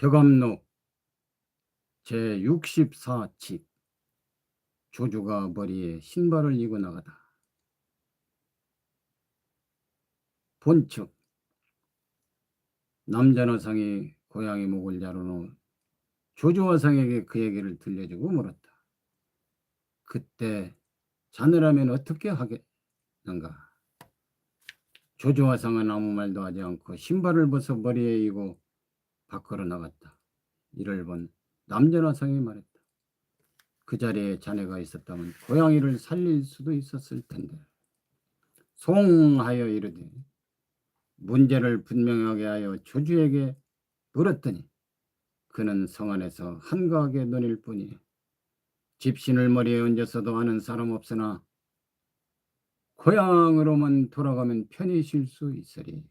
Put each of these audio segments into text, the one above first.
벽암록 제64칙 조주가 머리에 신발을 이고 나가다. 본측 남자노상이 고양이 목을 자르노 조주화상에게 그 얘기를 들려주고 물었다. 그때 자네라면 어떻게 하겠는가? 조주화상은 아무 말도 하지 않고 신발을 벗어 머리에 이고 밖으로 나갔다. 이를 본 남자나상이 말했다. 그 자리에 자네가 있었다면 고양이를 살릴 수도 있었을 텐데. 송하여 이르되 문제를 분명하게 하여 조주에게 물었더니 그는 성 안에서 한가하게 논일 뿐이 집신을 머리에 얹어서도 아는 사람 없으나 고향으로만 돌아가면 편히 쉴 수 있으리.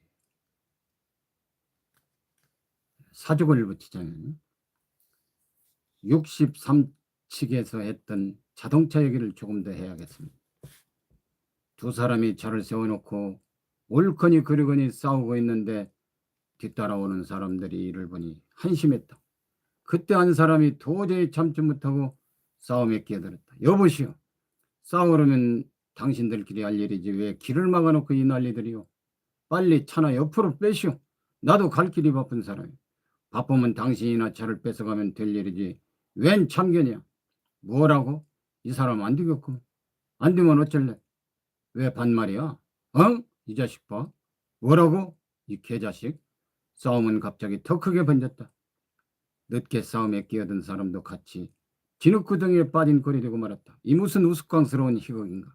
사족을 붙이자면 63칙에서 했던 자동차 얘기를 조금 더 해야겠습니다. 두 사람이 차를 세워놓고 옳거니 그르거니 싸우고 있는데 뒤따라오는 사람들이 이를 보니 한심했다. 그때 한 사람이 도저히 참지 못하고 싸움에 끼어들었다. 여보시오. 싸우려면 당신들끼리 할 일이지 왜 길을 막아놓고 이 난리들이요. 빨리 차나 옆으로 빼시오. 나도 갈 길이 바쁜 사람이. 바쁘면 당신이나 차를 뺏어가면 될 일이지. 웬 참견이야. 뭐라고? 이 사람 안 되겠고. 안 되면 어쩔래? 왜 반말이야? 어? 이 자식 봐. 뭐라고? 이 개자식. 싸움은 갑자기 더 크게 번졌다. 늦게 싸움에 끼어든 사람도 같이 진흙구덩이에 빠진 꼴이 되고 말았다. 이 무슨 우스꽝스러운 희극인가.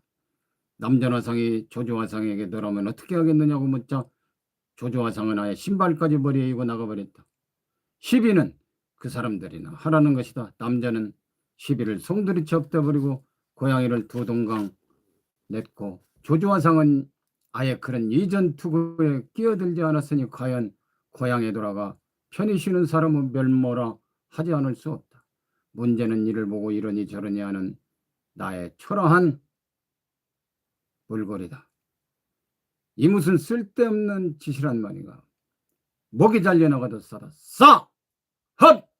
남전화상이 조조화상에게 너라면 어떻게 하겠느냐고 묻자 조조화상은 아예 신발까지 머리에 이고 나가버렸다. 시비는 그 사람들이나 하라는 것이다. 남자는 시비를 송두리째 엎어버리고 고양이를 두 동강 냈고 조조화상은 아예 그런 이전 투구에 끼어들지 않았으니 과연 고향에 돌아가 편히 쉬는 사람은 멸모라 하지 않을 수 없다. 문제는 이를 보고 이러니 저러니 하는 나의 초라한 물거리다. 이 무슨 쓸데없는 짓이란 말인가. 목이 잘려나가도. 싸! Hop!